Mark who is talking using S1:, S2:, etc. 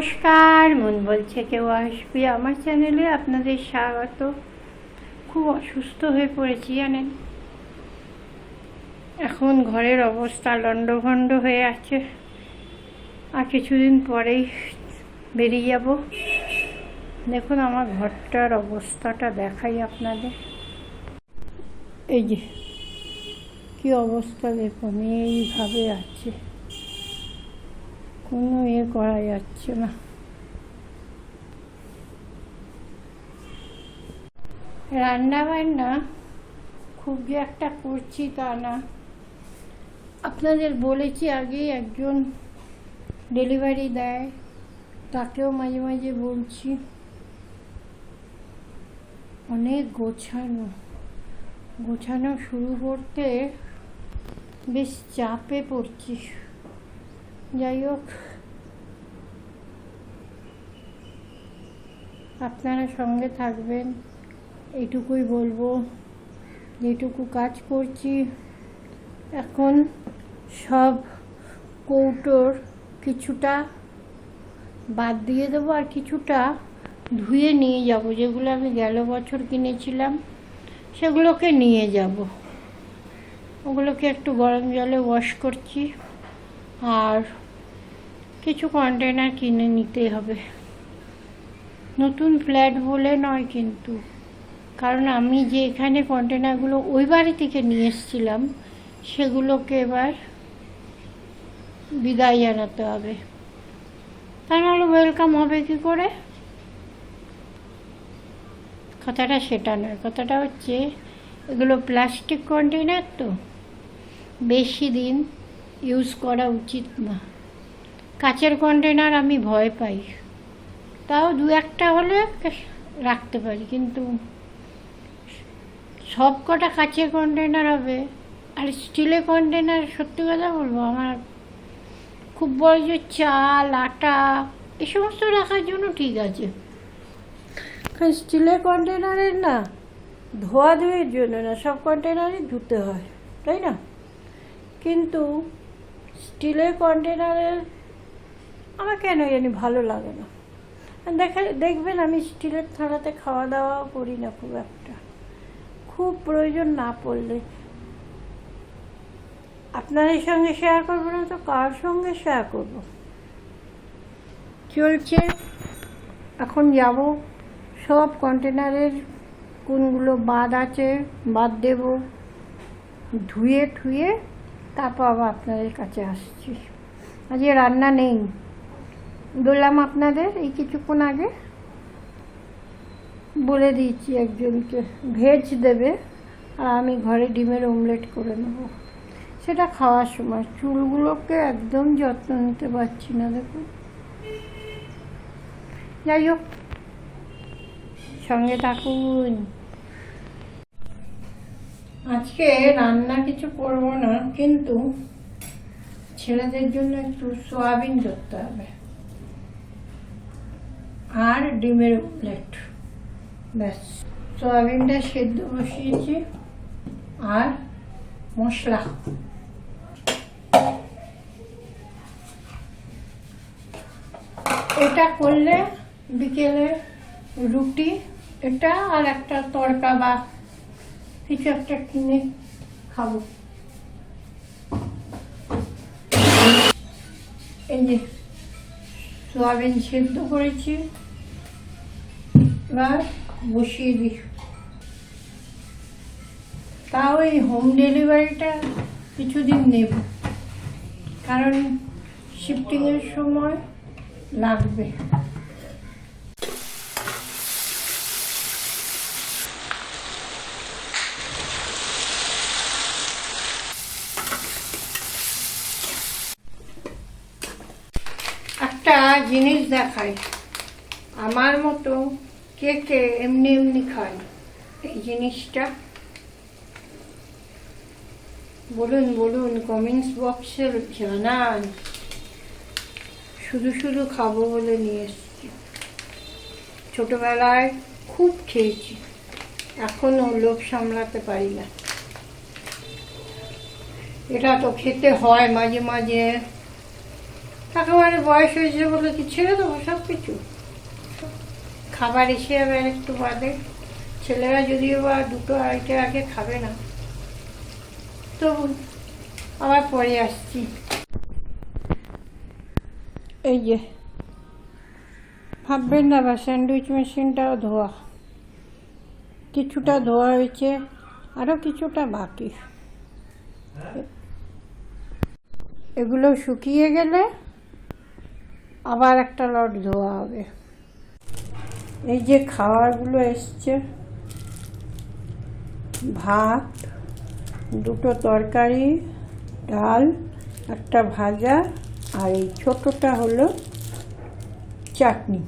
S1: নমস্কার, মন বলছে কেউ আসবে আমার চ্যানেলে, আপনাদের স্বাগত। খুব অসুস্থ হয়ে পড়েছি, জানেন? এখন ঘরের অবস্থা লণ্ডভণ্ড হয়ে আছে। আর কিছুদিন পরেই বেরিয়ে যাব। দেখুন, আমার ঘরটার অবস্থাটা দেখাই আপনাদের। এই যে, কী অবস্থা দেখুন, এইভাবে আছে। কোনো ইয়ে করা যাচ্ছে না। রান্না বান্না খুব যে একটা করছি তা না। আপনাদের বলেছি আগেই একজন ডেলিভারি দেয়, তাকেও মাঝে মাঝে বলছি। অনেক গোছানো। গোছানো শুরু করতে বেশ চাপে পড়ছি। যাই হোক আপনারা সঙ্গে থাকবেন। এইটুকুই বলব। যেটুকু কাজ করছি, এখন সব কৌটোর কিছুটা বাদ দিয়ে দেবো আর কিছুটা ধুয়ে নিয়ে যাব। যেগুলো আমি গেল বছর কিনেছিলাম, সেগুলোকে নিয়ে যাব। ওগুলোকে একটু গরম জলে ওয়াশ করছি। আর কিছু কন্টেনার কিনে নিতে হবে। নতুন ফ্ল্যাট বলে নয় কিন্তু। কারণ আমি যে এখানে কন্টেনারগুলো ওই বাড়ি থেকে নিয়ে এসেছিলাম, সেগুলোকে এবার বিদায় জানাতে হবে। তা নাহলে ওয়েলকাম হবে কি করে? কথাটা সেটা নয়, কথাটা হচ্ছে এগুলো প্লাস্টিক কন্টেনার তো। বেশি দিন ইউজ করা উচিত না। কাচের কন্টেনার আমি ভয় পাই। তাও দু একটা হলে রাখতে পারি, কিন্তু সব কটা কাচের কন্টেনার হবে। আর স্টিলের কন্টেনার সত্যি কথা বলব, আমার খুব বড় যে চাল, আটা, এ সমস্ত রাখার জন্য ঠিক আছে। কারণ স্টিলের কন্টেনারের না, ধোয়া ধুয়ের জন্য না, সব কন্টেনারই ধুতে হয়, তাই না? কিন্তু স্টিলের কন্টেনারের আমার কেন জানি ভালো লাগে না। দেখা, দেখবেন আমি স্টিলের থালাতে খাওয়া দাওয়াও করি না খুব একটা। খুব প্রয়োজন না পড়লে। আপনাদের সঙ্গে শেয়ার করব না তো কার সঙ্গে শেয়ার করব? চলছে, এখন যাব। সব কন্টেনারের কোনগুলো বাদ আছে, বাদ দেব। ধুয়ে ঠুয়ে তারপর আবার আপনাদের কাছে আসছি। আজকে রান্না নেই। বললাম আপনাদের, এই কিছুক্ষণ আগে বলে দিয়েছি একজনকে, ভেজ দেবে, আর আমি ঘরে ডিমের অমলেট করে নেব। সেটা খাওয়ার সময় চুলগুলোকে একদম যত্ন নিতে পারছি না, দেখুন। যাই হোক, সঙ্গে থাকুন। আজকে রান্না কিছু করব না, কিন্তু ছেলেদের জন্য একটু সোয়াবিন ধরতে হবে। আর ডিমের প্লেট। ব্যাস। সোয়াবিনটা সেদ্ধ বসিয়েছি আর মশলা। এটা করলে বিকেলে রুটি, এটা আর একটা তড়কা বা কিছু একটা কিনে খাব। এই যে সোয়াবিন সেদ্ধ করেছি। এবার বসিয়ে দিই। তাও এই হোম ডেলিভারিটা কিছুদিন নেব, কারণ শিফটিংয়ের সময় লাগবে। একটা জিনিস দেখাই। আমার মতো কে কে এমনি এমনি খায়। এই জিনিসটা। বলুন বলুন কমেন্টস বক্সে জানান। শুধু শুধু খাব বলে নিয়ে এসছি। ছোটবেলায় খুব খেয়েছি। এখনও লোভ সামলাতে পারি না। এটা তো খেতে হয় মাঝে মাঝে। একেবারে বয়স হয়েছে বলে কি ছেড়ে দেবো সব কিছু খাবার এসে যাবে আর একটু বাদে। ছেলেরা যদিও বা দুটো আড়াইটে আগে খাবে না। তবু আবার পরে আসছি। এই যে, ভাববেন না, বা স্যান্ডউইচ মেশিনটাও ধোয়া। কিছুটা ধোয়া হয়েছে আরও কিছুটা বাকি। এগুলো শুকিয়ে গেলে আবার একটা লট ধোয়া হবে। এই যে খাবারগুলো এসছে, ভাত, দুটো তরকারি, ডাল, একটা ভাজা, আর এই ছোটোটা হলো চাটনি।